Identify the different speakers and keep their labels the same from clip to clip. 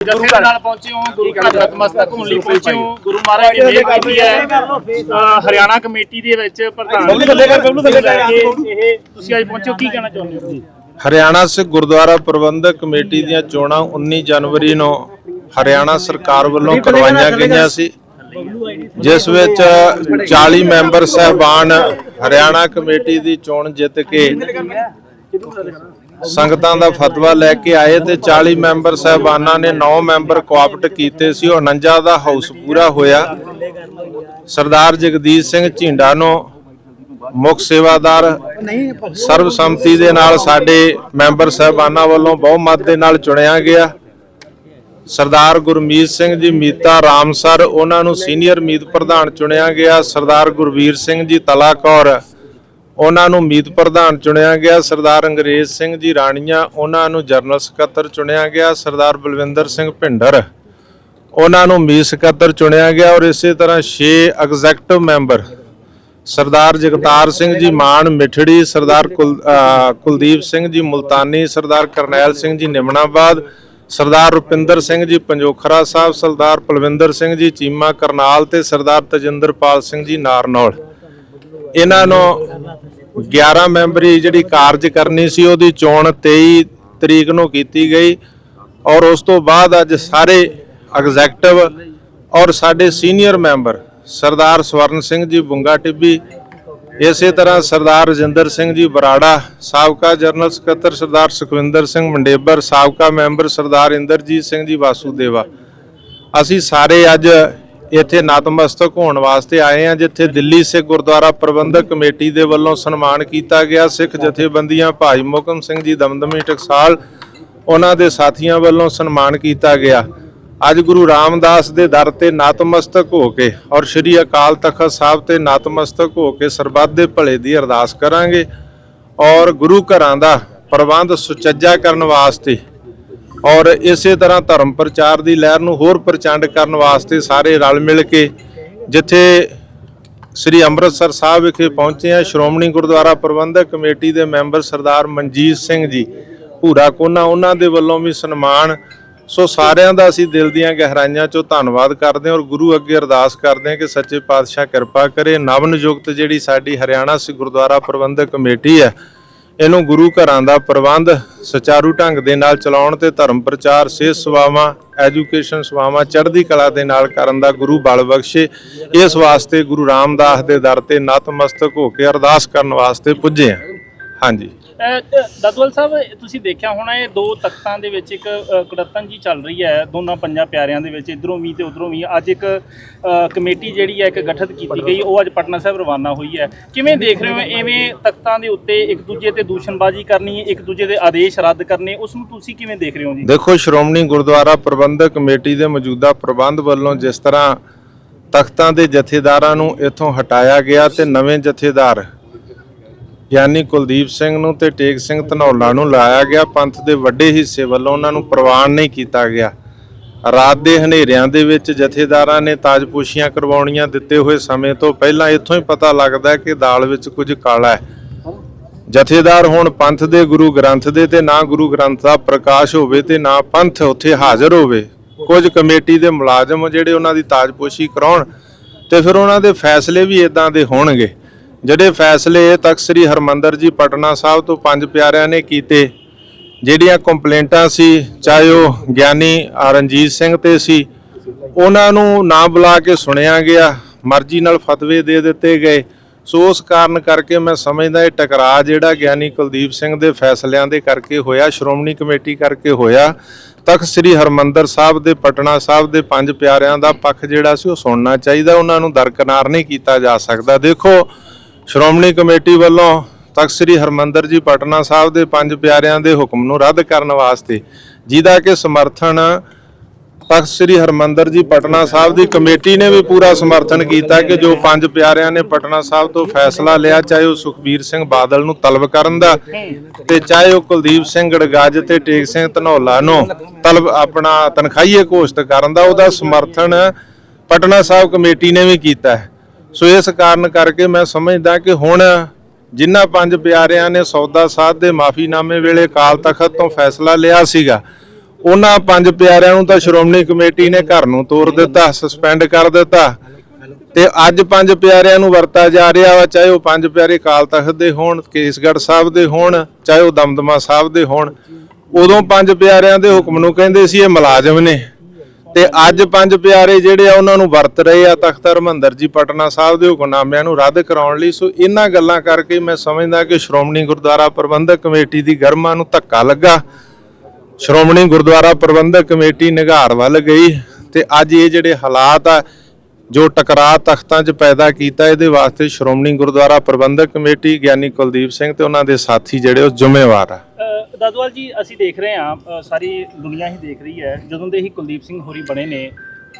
Speaker 1: ਜਥੇ ਦੇ ਨਾਲ ਪਹੁੰਚੇ ਹੋ ਗੁਰੂ ਘਰ ਨਤਮਸਤਕ ਹੋਣ ਲਈ ਪਹੁੰਚੇ ਹੋ ਗੁਰੂ ਮਹਾਰਾਜ ਦੀ ਮਿਹਰ ਕੀਤੀ ਹੈ। ਅਹ ਹਰਿਆਣਾ ਕਮੇਟੀ ਦੇ ਵਿੱਚ ਪ੍ਰਧਾਨ
Speaker 2: ਬਬਲੂ ਥੱਲੇ ਕਰ, ਬਬਲੂ ਥੱਲੇ ਕਰ।
Speaker 1: ਲੈ ਕੇ ਇਹ ਤੁਸੀਂ ਅੱਜ ਪਹੁੰਚੇ ਹੋ ਕੀ ਕਹਿਣਾ ਚਾਹੁੰਦੇ ਹੋ?
Speaker 3: ਹਰਿਆਣਾ ਸਿੱਖ ਗੁਰਦੁਆਰਾ ਪ੍ਰਬੰਧਕ ਕਮੇਟੀ ਦੀਆਂ ਚੋਣਾਂ 19 ਜਨਵਰੀ ਨੂੰ ਹਰਿਆਣਾ ਸਰਕਾਰ ਵੱਲੋਂ ਕਰਵਾਈਆਂ ਗਈਆਂ ਸੀ। ਜਿਸ ਵਿੱਚ 40 ਮੈਂਬਰ ਸਹਿਬਾਨ ਹਰਿਆਣਾ ਕਮੇਟੀ ਦੀ ਚੋਣ ਜਿੱਤ ਕੇ ਸੰਗਤਾਂ ਦਾ ਫਤਵਾ ਲੈ ਕੇ ਆਏ ਤੇ 40 ਮੈਂਬਰ ਸਹਿਬਾਨਾਂ ਨੇ 9 ਮੈਂਬਰ ਕੋਆਪਟ ਕੀਤੇ ਸੀ 49 ਦਾ ਹਾਊਸ ਪੂਰਾ ਹੋਇਆ। ਸਰਦਾਰ ਜਗਦੀਸ਼ ਸਿੰਘ ਝਿੰਡਾ ਨੂੰ ਮੁੱਖ ਸੇਵਾਦਾਰ ਸਰਬਸੰਮਤੀ ਦੇ ਨਾਲ ਸਾਡੇ ਮੈਂਬਰ ਸਹਿਬਾਨਾਂ ਵੱਲੋਂ ਬਹੁਮਤ ਦੇ ਨਾਲ ਚੁਣਿਆ ਗਿਆ। ਸਰਦਾਰ ਗੁਰਮੀਤ ਸਿੰਘ ਜੀ, ਮੀਤਾ ਰਾਮ ਸਰ ਉਹਨਾਂ ਨੂੰ ਸੀਨੀਅਰ ਮੀਤ ਪ੍ਰਧਾਨ ਚੁਣਿਆ ਗਿਆ। ਸਰਦਾਰ ਗੁਰਵੀਰ ਸਿੰਘ ਜੀ ਤਲਾ ਕੌਰ ਉਹਨਾਂ ਨੂੰ ਮੀਤ ਪ੍ਰਧਾਨ ਚੁਣਿਆ ਗਿਆ। ਸਰਦਾਰ ਅੰਗਰੇਜ਼ ਸਿੰਘ ਜੀ ਰਾਣੀਆਂ, ਉਹਨਾਂ ਨੂੰ ਜਨਰਲ ਸਕੱਤਰ ਚੁਣਿਆ ਗਿਆ। ਸਰਦਾਰ ਬਲਵਿੰਦਰ ਸਿੰਘ ਭਿੰਡਰ, ਉਹਨਾਂ ਨੂੰ ਮੀਤ ਸਕੱਤਰ ਚੁਣਿਆ ਗਿਆ ਔਰ ਇਸੇ ਤਰ੍ਹਾਂ 6 ਐਗਜ਼ੈਕਟਿਵ ਮੈਂਬਰ ਸਰਦਾਰ ਜਗਤਾਰ ਸਿੰਘ ਜੀ ਮਾਨ ਮਿਠੜੀ, ਸਰਦਾਰ ਕੁਲ- ਕੁਲਦੀਪ ਸਿੰਘ ਜੀ ਮੁਲਤਾਨੀ, ਸਰਦਾਰ ਕਰਨੈਲ ਸਿੰਘ ਜੀ ਨਿਮਣਾਬਾਦ, ਸਰਦਾਰ ਰੁਪਿੰਦਰ ਸਿੰਘ ਜੀ ਪੰਜੋਖਰਾ ਸਾਹਿਬ, ਸਰਦਾਰ ਪਲਵਿੰਦਰ ਸਿੰਘ ਜੀ ਚੀਮਾ ਕਰਨਾਲ ਤੇ ਸਰਦਾਰ ਤਜਿੰਦਰਪਾਲ ਸਿੰਘ ਜੀ ਨਾਰਨੌਲ। ਇਹਨਾਂ ਨੂੰ 11 ਮੈਂਬਰੀ ਜਿਹੜੀ ਕਾਰਜ ਕਰਨੀ ਸੀ, ਉਹਦੀ ਚੋਣ 23 ਤਰੀਕ ਨੂੰ ਕੀਤੀ ਗਈ ਔਰ ਉਸ ਤੋਂ ਬਾਅਦ ਅੱਜ ਸਾਰੇ ਐਗਜ਼ੈਕਟਿਵ ਔਰ ਸਾਡੇ ਸੀਨੀਅਰ ਮੈਂਬਰ ਸਰਦਾਰ ਸਵਰਨ ਸਿੰਘ ਜੀ ਬੁੰਗਾ ਟਿੱਬੀ, ਇਸੇ ਤਰ੍ਹਾਂ ਸਰਦਾਰ ਰਜਿੰਦਰ ਸਿੰਘ ਜੀ ਬਰਾੜਾ, ਸਾਬਕਾ ਜਨਰਲ ਸਕੱਤਰ ਸਰਦਾਰ ਸੁਖਵਿੰਦਰ ਸਿੰਘ ਮੰਡੇਬਰ, ਸਾਬਕਾ ਮੈਂਬਰ ਸਰਦਾਰ ਇੰਦਰਜੀਤ ਸਿੰਘ ਜੀ ਵਾਸੂਦੇਵਾ। ਅਸੀਂ ਸਾਰੇ ਅੱਜ ਇੱਥੇ ਨਤਮਸਤਕ ਹੋਣ ਵਾਸਤੇ ਆਏ ਹਾਂ, ਜਿੱਥੇ ਦਿੱਲੀ ਸਿੱਖ ਗੁਰਦੁਆਰਾ ਪ੍ਰਬੰਧਕ ਕਮੇਟੀ ਦੇ ਵੱਲੋਂ ਸਨਮਾਨ ਕੀਤਾ ਗਿਆ। ਸਿੱਖ ਜਥੇਬੰਦੀਆਂ ਭਾਈ ਮੁਕਮ ਸਿੰਘ ਜੀ, ਦਮਦਮੀ ਟਕਸਾਲ, ਉਹਨਾਂ ਦੇ ਸਾਥੀਆਂ ਵੱਲੋਂ ਸਨਮਾਨ ਕੀਤਾ ਗਿਆ। ਅੱਜ ਗੁਰੂ ਰਾਮਦਾਸ ਦੇ ਦਰ ਤੇ ਨਤਮਸਤਕ ਹੋ ਕੇ ਔਰ ਸ੍ਰੀ ਅਕਾਲ ਤਖਤ ਸਾਹਿਬ ਤੇ ਨਤਮਸਤਕ ਹੋ ਕੇ ਸਰਬੱਤ ਦੇ ਭਲੇ ਦੀ ਅਰਦਾਸ ਕਰਾਂਗੇ। ਔਰ ਗੁਰੂ ਘਰਾਂ ਦਾ ਪ੍ਰਬੰਧ ਸੁਚੱਜਾ ਕਰਨ ਵਾਸਤੇ ਔਰ ਇਸੇ ਤਰ੍ਹਾਂ ਧਰਮ ਪ੍ਰਚਾਰ ਦੀ ਲਹਿਰ ਨੂੰ ਹੋਰ ਪ੍ਰਚੰਡ ਕਰਨ ਵਾਸਤੇ ਸਾਰੇ ਰਲ ਮਿਲ ਕੇ ਜਿੱਥੇ ਸ੍ਰੀ ਅੰਮ੍ਰਿਤਸਰ ਸਾਹਿਬ ਵਿਖੇ ਪਹੁੰਚੇ ਆ ਸ਼੍ਰੋਮਣੀ ਗੁਰਦੁਆਰਾ ਪ੍ਰਬੰਧਕ ਕਮੇਟੀ ਦੇ ਮੈਂਬਰ ਸਰਦਾਰ ਮਨਜੀਤ ਸਿੰਘ ਜੀ, ਭੂਰਾ ਕੋਨਾ, ਉਹਨਾਂ ਦੇ ਵੱਲੋਂ ਵੀ ਸਨਮਾਨ। ਸੋ ਸਾਰਿਆਂ ਦਾ ਅਸੀਂ ਦਿਲ ਦੀਆਂ ਗਹਿਰਾਈਆਂ ਚੋਂ ਧੰਨਵਾਦ ਕਰਦੇ ਹਾਂ ਔਰ ਗੁਰੂ ਅੱਗੇ ਅਰਦਾਸ ਕਰਦੇ ਹਾਂ ਕਿ ਸੱਚੇ ਪਾਤਸ਼ਾਹ ਕਿਰਪਾ ਕਰੇ। ਨਵ ਨਿਯੁਕਤ ਜਿਹੜੀ ਸਾਡੀ ਹਰਿਆਣਾ ਸਿੱਖ ਗੁਰਦੁਆਰਾ ਪ੍ਰਬੰਧਕ ਕਮੇਟੀ ਹੈ ਇਹਨੂੰ ਗੁਰੂ ਘਰਾਂ ਦਾ ਪ੍ਰਬੰਧ ਸੁਚਾਰੂ ਢੰਗ ਦੇ ਨਾਲ ਚਲਾਉਣ ਤੇ ਧਰਮ ਪ੍ਰਚਾਰ, ਸਿਹਤ ਸੇਵਾਵਾਂ, ਐਜੂਕੇਸ਼ਨ ਸੇਵਾਵਾਂ, ਚੜ੍ਹਦੀ ਕਲਾ ਦੇ ਨਾਲ ਕਰਨ ਦਾ ਗੁਰੂ ਬਲ ਬਖਸ਼ੇ। ਇਸ ਵਾਸਤੇ ਗੁਰੂ ਰਾਮਦਾਸ ਦੇ ਦਰ ਤੇ ਨਤਮਸਤਕ ਹੋ ਕੇ ਅਰਦਾਸ ਕਰਨ ਵਾਸਤੇ ਪੁੱਜੇ ਹਾਂ। ਹਾਂਜੀ।
Speaker 1: ਦਤਵਲ ਸਾਹਿਬ ਤੁਸੀਂ ਦੇਖਿਆ ਹੋਣਾ ਇਹ ਦੋ ਤਖਤਾਂ ਦੇ ਵਿੱਚ ਇੱਕ ਅ, ਜੀ ਚੱਲ ਰਹੀ ਹੈ ਦੋਨਾਂ ਪੰਜਾਂ ਪਿਆਰਿਆਂ ਦੇ ਵਿੱਚ ਇਧਰੋਂ ਵੀ ਤੇ ਉਧਰੋਂ ਵੀ। ਅੱਜ ਇੱਕ ਕਮੇਟੀ ਜਿਹੜੀ ਹੈ ਇੱਕ ਗਠਿਤ ਕੀਤੀ ਗਈ ਉਹ ਅੱਜ ਪਟਨਾ ਸਾਹਿਬ ਰਵਾਨਾ ਹੋਈ ਹੈ। ਕਿਵੇਂ ਦੇਖ ਰਹੇ ਹੋ? ਐਵੇਂ ਤਖਤਾਂ ਦੇ ਉੱਤੇ ਇੱਕ ਦੂਜੇ ਤੇ ਦੂਸ਼ਣਬਾਜ਼ੀ ਕਰਨੀ ਇੱਕ ਦੂਜੇ ਦੇ ਆਦੇਸ਼ ਰੱਦ ਕਰਨੇ ਉਸ ਨੂੰ ਤੁਸੀਂ ਕਿਵੇਂ ਦੇਖ ਰਹੇ ਹੋ ਜੀ?
Speaker 3: ਦੇਖੋ ਸ਼੍ਰੋਮਣੀ ਗੁਰਦੁਆਰਾ ਪ੍ਰਬੰਧਕ ਕਮੇਟੀ ਦੇ ਮੌਜੂਦਾ ਪ੍ਰਬੰਧ ਵੱਲੋਂ ਜਿਸ ਤਰ੍ਹਾਂ ਤਖਤਾਂ ਦੇ ਜਥੇਦਾਰਾਂ ਨੂੰ ਇੱਥੋਂ ਹਟਾਇਆ ਗਿਆ ਤੇ ਨਵੇਂ ਜਥੇਦਾਰ ਯਾਨੀ ਕੁਲਦੀਪ ਸਿੰਘ ਨੂੰ ਤੇ ਟੇਕ ਸਿੰਘ ਧਨੌਲਾ ਨੂੰ ਲਾਇਆ ਗਿਆ। ਪੰਥ ਦੇ ਵੱਡੇ ਹਿੱਸੇ ਵੱਲੋਂ ਉਹਨਾਂ ਨੂੰ ਪ੍ਰਵਾਨ ਨਹੀਂ ਕੀਤਾ ਗਿਆ। ਰਾਤ ਦੇ ਹਨੇਰਿਆਂ ਦੇ ਵਿੱਚ ਜਥੇਦਾਰਾਂ ਨੇ ਤਾਜਪੋਸ਼ੀਆਂ ਕਰਵਾਉਣੀਆਂ ਦਿੱਤੇ ਹੋਏ ਸਮੇਂ ਤੋਂ ਪਹਿਲਾਂ ਇੱਥੋਂ ਹੀ ਪਤਾ ਲੱਗਦਾ ਕਿ ਦਾਲ ਵਿੱਚ ਕੁਝ ਕਾਲਾ ਹੈ। ਜਥੇਦਾਰ ਹੁਣ ਪੰਥ ਦੇ ਗੁਰੂ ਗ੍ਰੰਥ ਦੇ ਤੇ ਨਾ ਗੁਰੂ ਗ੍ਰੰਥ ਦਾ ਪ੍ਰਕਾਸ਼ ਹੋਵੇ ਤੇ ਨਾ ਪੰਥ ਉੱਥੇ ਹਾਜ਼ਰ ਹੋਵੇ। ਕੁਝ ਕਮੇਟੀ ਦੇ ਮੁਲਾਜ਼ਮ ਜਿਹੜੇ ਉਹਨਾਂ ਦੀ ਤਾਜਪੋਸ਼ੀ ਕਰਾਉਣ ਤੇ ਫਿਰ ਉਹਨਾਂ ਦੇ ਫੈਸਲੇ ਵੀ ਇਦਾਂ ਦੇ ਹੋਣਗੇ। ਜਿਹੜੇ ਫੈਸਲੇ ਤੱਕ ਸ੍ਰੀ ਹਰਮੰਦਰ ਜੀ ਪਟਨਾ ਸਾਹਿਬ ਤੋਂ ਪੰਜ ਪਿਆਰਿਆਂ ਨੇ ਕੀਤੇ, ਜਿਹੜੀਆਂ ਕੰਪਲੇਂਟਾਂ ਸੀ, ਚਾਹੇ ਉਹ ਗਿਆਨੀ ਰਣਜੀਤ ਸਿੰਘ ਤੇ ਸੀ, ਉਹਨਾਂ ਨੂੰ ਨਾ ਬੁਲਾ ਕੇ ਸੁਣਿਆ ਗਿਆ, ਮਰਜ਼ੀ ਨਾਲ ਫਤਵੇ ਦੇ ਦਿੱਤੇ ਗਏ। ਸੋ ਉਸ ਕਾਰਨ ਕਰਕੇ ਮੈਂ ਸਮਝਦਾ ਇਹ ਟਕਰਾਅ ਜਿਹੜਾ ਗਿਆਨੀ ਕੁਲਦੀਪ ਸਿੰਘ ਦੇ ਫੈਸਲਿਆਂ ਦੇ ਕਰਕੇ ਹੋਇਆ, ਸ਼੍ਰੋਮਣੀ ਕਮੇਟੀ ਕਰਕੇ ਹੋਇਆ ਤਖਤ ਸ੍ਰੀ ਹਰਮੰਦਰ ਸਾਹਿਬ ਦੇ ਪਟਨਾ ਸਾਹਿਬ ਦੇ ਪੰਜ ਪਿਆਰਿਆਂ ਦਾ ਪੱਖ ਜਿਹੜਾ ਸੀ ਉਹ ਸੁਣਨਾ ਚਾਹੀਦਾ, ਉਹਨਾਂ ਨੂੰ ਦਰਕਨਾਰ ਨਹੀਂ ਕੀਤਾ ਜਾ ਸਕਦਾ। ਦੇਖੋ ਸ਼੍ਰੋਮਣੀ ਕਮੇਟੀ ਵੱਲੋਂ ਤਖਤ ਸ੍ਰੀ ਹਰਮੰਦਰ ਜੀ ਪਟਨਾ ਸਾਹਿਬ ਦੇ ਪੰਜ ਪਿਆਰਿਆਂ ਦੇ ਹੁਕਮ ਨੂੰ ਰੱਦ ਕਰਨ ਵਾਸਤੇ ਜਿਹਦਾ ਕਿ ਸਮਰਥਨ ਤਖਤ ਸ੍ਰੀ ਹਰਮੰਦਰ ਜੀ ਪਟਨਾ ਸਾਹਿਬ ਦੀ ਕਮੇਟੀ ਨੇ ਵੀ ਪੂਰਾ ਸਮਰਥਨ ਕੀਤਾ ਕਿ ਜੋ ਪੰਜ ਪਿਆਰਿਆਂ ਨੇ ਪਟਨਾ ਸਾਹਿਬ ਤੋਂ ਫੈਸਲਾ ਲਿਆ, ਚਾਹੇ ਉਹ ਸੁਖਬੀਰ ਸਿੰਘ ਬਾਦਲ ਨੂੰ ਤਲਬ ਕਰਨ ਦਾ ਤੇ ਚਾਹੇ ਉਹ ਕੁਲਦੀਪ ਸਿੰਘ ਗੜਗੱਜ ਤੇ ਟੇਕ ਸਿੰਘ ਧਨੌਲਾ ਨੂੰ ਤਲਬ ਆਪਣਾ ਤਨਖਾਹੀਏ ਘੋਸ਼ਿਤ ਕਰਨ ਦਾ, ਉਹਦਾ ਸਮਰਥਨ ਪਟਨਾ ਸਾਹਿਬ ਕਮੇਟੀ ਨੇ ਵੀ ਕੀਤਾ ਹੈ। ਸੋ ਇਸ ਕਾਰਨ ਕਰਕੇ ਮੈਂ ਸਮਝਦਾ ਕਿ ਹੁਣ ਜਿਨ੍ਹਾਂ ਪੰਜ ਪਿਆਰਿਆਂ ਨੇ ਸੌਦਾ ਸਾਧ ਦੇ ਮਾਫੀਨਾਮੇ ਵੇਲੇ ਕਾਲ ਤਖਤ ਤੋਂ ਫੈਸਲਾ ਲਿਆ ਸੀਗਾ, ਉਹਨਾਂ ਪੰਜ ਪਿਆਰਿਆਂ ਨੂੰ ਤਾਂ ਸ਼੍ਰੋਮਣੀ ਕਮੇਟੀ ਨੇ ਘਰ ਨੂੰ ਤੋਰ ਦਿੱਤਾ ਸਸਪੈਂਡ ਕਰ ਦਿੱਤਾ ਤੇ ਅੱਜ ਪੰਜ ਪਿਆਰਿਆਂ ਨੂੰ ਵਰਤਾ ਜਾ ਰਿਹਾ ਵਾ, ਚਾਹੇ ਉਹ ਪੰਜ ਪਿਆਰੇ ਕਾਲ ਤਖਤ ਦੇ ਹੋਣ, ਕੇਸਗੜ੍ਹ ਸਾਹਿਬ ਦੇ ਹੋਣ, ਚਾਹੇ ਉਹ ਦਮਦਮਾ ਸਾਹਿਬ ਦੇ ਹੋਣ, ਉਦੋਂ ਪੰਜ ਪਿਆਰਿਆਂ ਦੇ ਹੁਕਮ ਨੂੰ ਕਹਿੰਦੇ ਸੀ ਇਹ ਮੁਲਾਜ਼ਮ ਨੇ। ਤੇ ਅੱਜ ਪੰਜ ਪਿਆਰੇ ਜਿਹੜੇ ਆ, ਉਹਨਾਂ ਨੂੰ ਵਰਤ ਰਹੇ ਆ ਤਖਤ ਹਰਮੰਦਰ ਜੀ, ਪਟਨਾ ਸਾਹਿਬ ਦੇ ਹੁਕਮਨਾਮਿਆਂ ਨੂੰ ਰੱਦ ਕਰਾਉਣ ਲਈ। ਸੋ ਇਹਨਾਂ ਗੱਲਾਂ ਕਰਕੇ ਮੈਂ ਸਮਝਦਾ ਕਿ ਸ਼੍ਰੋਮਣੀ ਗੁਰਦੁਆਰਾ ਪ੍ਰਬੰਧਕ ਕਮੇਟੀ ਦੀ ਗਰਮਾ ਨੂੰ ਧੱਕਾ ਲੱਗਾ। ਸ਼੍ਰੋਮਣੀ ਗੁਰਦੁਆਰਾ ਪ੍ਰਬੰਧਕ ਕਮੇਟੀ ਨਿਗਾਰ ਵੱਲ ਗਈ ਤੇ ਅੱਜ ਇਹ ਜਿਹੜੇ ਹਾਲਾਤ ਆ, ਜੋ ਟਕਰਾਅ ਤਖਤਾਂ 'ਚ ਪੈਦਾ ਕੀਤਾ, ਇਹਦੇ ਵਾਸਤੇ ਸ਼੍ਰੋਮਣੀ ਗੁਰਦੁਆਰਾ ਪ੍ਰਬੰਧਕ ਕਮੇਟੀ ਗਿਆਨੀ ਕੁਲਦੀਪ ਸਿੰਘ ਤੇ ਉਹਨਾਂ ਦੇ ਸਾਥੀ ਜਿਹੜੇ ਉਹ ਜ਼ਿੰਮੇਵਾਰ ਆ।
Speaker 1: ਦਾਦੂਵਾਲ ਜੀ, ਅਸੀਂ ਦੇਖ ਰਹੇ ਹਾਂ ਸਾਰੀ ਦੁਨੀਆ ਹੀ ਦੇਖ ਰਹੀ ਹੈ। ਜਦੋਂ ਦੇ ਹੀ ਕੁਲਦੀਪ ਸਿੰਘ ਹੋਰੀ ਬਣੇ ਨੇ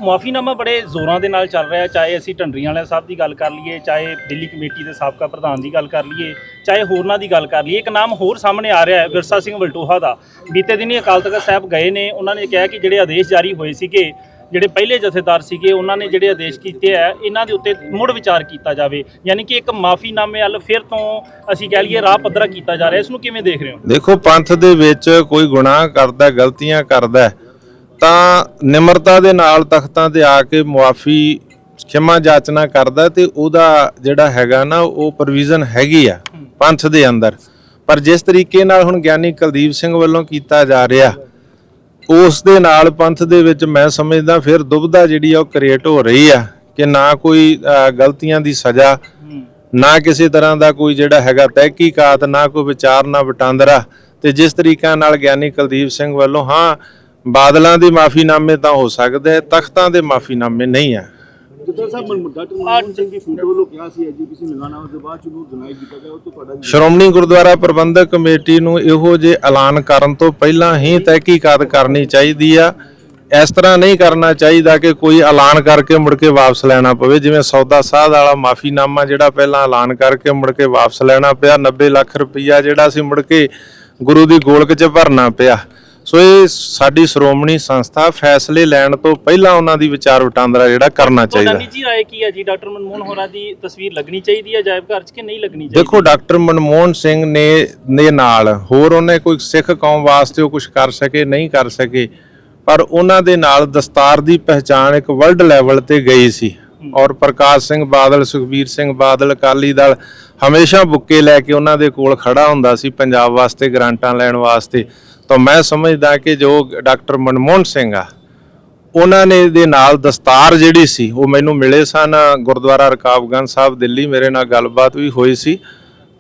Speaker 1: ਮੁਆਫੀਨਾਮਾ ਬੜੇ ਜ਼ੋਰਾਂ ਦੇ ਨਾਲ ਚੱਲ ਰਿਹਾ ਚਾਹੇ ਅਸੀਂ ਢੰਡਰੀਆਂ ਵਾਲੇ ਸਾਹਿਬ ਦੀ ਗੱਲ ਕਰ ਲਈਏ, ਚਾਹੇ ਦਿੱਲੀ ਕਮੇਟੀ ਦੇ ਸਾਬਕਾ ਪ੍ਰਧਾਨ ਦੀ ਗੱਲ ਕਰ ਲਈਏ, ਚਾਹੇ ਹੋਰਨਾਂ ਦੀ ਗੱਲ ਕਰ ਲਈਏ, ਇੱਕ ਨਾਮ ਹੋਰ ਸਾਹਮਣੇ ਆ ਰਿਹਾ ਹੈ, ਵਿਰਸਾ ਸਿੰਘ ਵਲਟੋਹਾ ਦਾ। ਬੀਤੇ ਦਿਨੀ ਅਕਾਲ ਤਖਤ ਸਾਹਿਬ ਗਏ ਨੇ, ਉਹਨਾਂ ਨੇ ਕਿਹਾ ਕਿ ਜਿਹੜੇ ਆਦੇਸ਼ ਜਾਰੀ ਹੋਏ ਸੀਗੇ ਜਿਹੜੇ ਪਹਿਲੇ ਜਥੇਦਾਰ ਸੀਗੇ ਉਹਨਾਂ ਨੇ ਜਿਹੜੇ ਆਦੇਸ਼ ਕੀਤੇ ਆ ਇਹਨਾਂ ਦੇ ਉੱਤੇ ਮੁੜ ਵਿਚਾਰ ਕੀਤਾ ਜਾਵੇ। ਯਾਨੀ ਕਿ ਇੱਕ ਮਾਫੀਨਾਮੇ ਵੱਲ ਫਿਰ ਤੋਂ ਅਸੀਂ ਕਹਿ ਲਈਏ ਰਾਹ ਪੱਧਰਾ ਕੀਤਾ ਜਾ ਰਿਹਾ। ਇਸ ਨੂੰ ਕਿਵੇਂ ਦੇਖ ਰਹੇ ਹੋ?
Speaker 3: ਦੇਖੋ ਪੰਥ ਦੇ ਵਿੱਚ ਕੋਈ ਗੁਨਾਹ ਕਰਦਾ ਗਲਤੀਆਂ ਕਰਦਾ ਤਾਂ ਨਿਮਰਤਾ ਦੇ ਨਾਲ ਤਖਤਾਂ ਤੇ ਆ ਕੇ ਮੁਆਫੀ ਖਿਮਾ ਜਾਚਨਾ ਕਰਦਾ ਤੇ ਉਹਦਾ ਜਿਹੜਾ ਹੈਗਾ ਨਾ ਉਹ ਪ੍ਰੋਵੀਜ਼ਨ ਹੈਗੀ ਆ ਪੰਥ ਦੇ ਅੰਦਰ। ਪਰ ਜਿਸ ਤਰੀਕੇ ਨਾਲ ਹੁਣ ਗਿਆਨੀ ਕੁਲਦੀਪ ਸਿੰਘ ਵੱਲੋਂ ਕੀਤਾ ਜਾ ਰਿਹਾ ਉਸ ਦੇ ਨਾਲ ਪੰਥ ਦੇ ਵਿੱਚ ਮੈਂ ਸਮਝਦਾ ਫਿਰ ਦੁਬਧਾ ਜਿਹੜੀ ਆ ਉਹ ਕ੍ਰੀਏਟ ਹੋ ਰਹੀ ਆ ਕਿ ਨਾ ਕੋਈ ਗਲਤੀਆਂ ਦੀ ਸਜ਼ਾ ਨਾ ਕਿਸੇ ਤਰ੍ਹਾਂ ਦਾ ਕੋਈ ਜਿਹੜਾ ਹੈਗਾ ਤਹਿਕੀਕਾਤ ਨਾ ਕੋਈ ਵਿਚਾਰ ਨਾ ਵਟਾਂਦਰਾ। ਤੇ ਜਿਸ ਤਰੀਕਾ ਨਾਲ ਗਿਆਨੀ ਕੁਲਦੀਪ ਸਿੰਘ ਵੱਲੋਂ ਹਾਂ ਬਾਦਲਾਂ ਦੇ ਮਾਫੀਨਾਮੇ ਤਾਂ ਹੋ ਸਕਦੇ ਆ, ਤਖਤਾਂ ਦੇ ਮਾਫੀਨਾਮੇ ਨਹੀਂ ਆ।
Speaker 2: ਜਿੱਦਾਂ ਸਾਹਿਬ ਮਨ- ਡਾਕਟਰ ਮਨਮੋਹਨ ਸਿੰਘ ਦੀ ਫੂਟੋ ਵੱਲੋਂ ਕਿਹਾ ਸੀ ਐਜੀਪੀਸੀ ਮਿਲਾਣਾ ਉਸ ਤੋਂ ਬਾਅਦ ਚੋਂ ਡਿਨਾਈ ਕੀਤਾ ਗਿਆ ਉਹ ਤੋਂ ਤੁਹਾਡਾ ਕੀ
Speaker 3: ਸ਼੍ਰੋਮਣੀ ਗੁਰਦੁਆਰਾ ਪ੍ਰਬੰਧਕ ਕਮੇਟੀ ਨੂੰ ਇਹੋ ਜੇ ਐਲਾਨ ਕਰਨ ਤੋਂ ਪਹਿਲਾਂ ਹੀ ਤਹਿਕੀਕਾਤ ਕਰਨੀ ਚਾਹੀਦੀ ਆ। ਇਸ ਤਰ੍ਹਾਂ ਨਹੀਂ ਕਰਨਾ ਚਾਹੀਦਾ ਕਿ ਕੋਈ ਐਲਾਨ ਕਰਕੇ ਮੁੜ ਕੇ ਵਾਪਸ ਲੈਣਾ ਪਵੇ ਜਿਵੇਂ ਸੌਦਾ ਸਾਧ ਵਾਲਾ ਮਾਫੀਨਾਮਾ ਜਿਹੜਾ ਪਹਿਲਾਂ ਐਲਾਨ ਕਰਕੇ ਮੁੜ ਕੇ ਵਾਪਸ ਲੈਣਾ ਪਿਆ 90 ਲੱਖ ਰੁਪਈਆ ਜਿਹੜਾ ਸੀ ਮੁੜ ਕੇ ਗੁਰੂ ਦੀ ਗੋਲਕ 'ਚ ਭਰਨਾ ਪਿਆ। ਸੋ ਇਹ ਸਾਡੀ ਸ਼੍ਰੋਮਣੀ ਸੰਸਥਾ ਫੈਸਲੇ ਲੈਣ ਤੋਂ ਪਹਿਲਾਂ ਉਹਨਾਂ ਦੀ ਵਿਚਾਰ ਵਟਾਂਦਰਾ ਜਿਹੜਾ ਕਰਨਾ ਚਾਹੀਦਾ।
Speaker 1: ਤੁਹਾਡਾ ਨਿੱਜੀ ਰਾਏ ਕੀ ਹੈ ਜੀ? ਡਾਕਟਰ ਮਨਮੋਹਨ ਹੋਰਾਂ ਦੀ ਤਸਵੀਰ ਲੱਗਣੀ ਚਾਹੀਦੀ ਹੈ ਜਾਇਬ ਘਰ 'ਚ ਕਿ ਨਹੀਂ ਲੱਗਣੀ ਚਾਹੀਦੀ?
Speaker 3: ਦੇਖੋ ਡਾਕਟਰ ਮਨਮੋਹਨ ਸਿੰਘ ਨੇ ਦੇ ਨਾਲ ਹੋਰ ਉਹਨੇ ਕੋਈ ਸਿੱਖ ਕੌਮ ਵਾਸਤੇ ਉਹ ਕੁਝ ਕਰ ਸਕੇ ਨਹੀਂ ਕਰ ਸਕੇ ਪਰ ਉਹਨਾਂ ਦੇ ਨਾਲ ਦਸਤਾਰ ਦੀ ਪਹਿਚਾਣ ਇੱਕ ਵਰਲਡ ਲੈਵਲ ਤੇ ਗਈ ਸੀ। ਔਰ ਪ੍ਰਕਾਸ਼ ਸਿੰਘ ਬਾਦਲ ਸੁਖਬੀਰ ਸਿੰਘ ਬਾਦਲ ਅਕਾਲੀ ਦਲ ਹਮੇਸ਼ਾ ਬੁੱਕੇ ਲੈ ਕੇ ਉਹਨਾਂ ਦੇ ਕੋਲ ਖੜਾ ਹੁੰਦਾ ਸੀ ਪੰਜਾਬ ਵਾਸਤੇ ਗ੍ਰਾਂਟਾਂ ਲੈਣ ਵਾਸਤੇ। ਤਾਂ ਮੈਂ ਸਮਝਦਾ ਕਿ ਜੋ ਡਾਕਟਰ ਮਨਮੋਹਨ ਸਿੰਘ ਆ, ਉਹਨਾਂ ਨੇ ਦੇ ਨਾਲ ਦਸਤਾਰ ਜਿਹੜੀ ਸੀ, ਉਹ ਮੈਨੂੰ ਮਿਲੇ ਸਨ। ਗੁਰਦੁਆਰਾ ਰਕਾਬਗੰਜ ਸਾਹਿਬ, ਦਿੱਲੀ ਮੇਰੇ ਨਾਲ ਗੱਲਬਾਤ ਵੀ ਹੋਈ ਸੀ।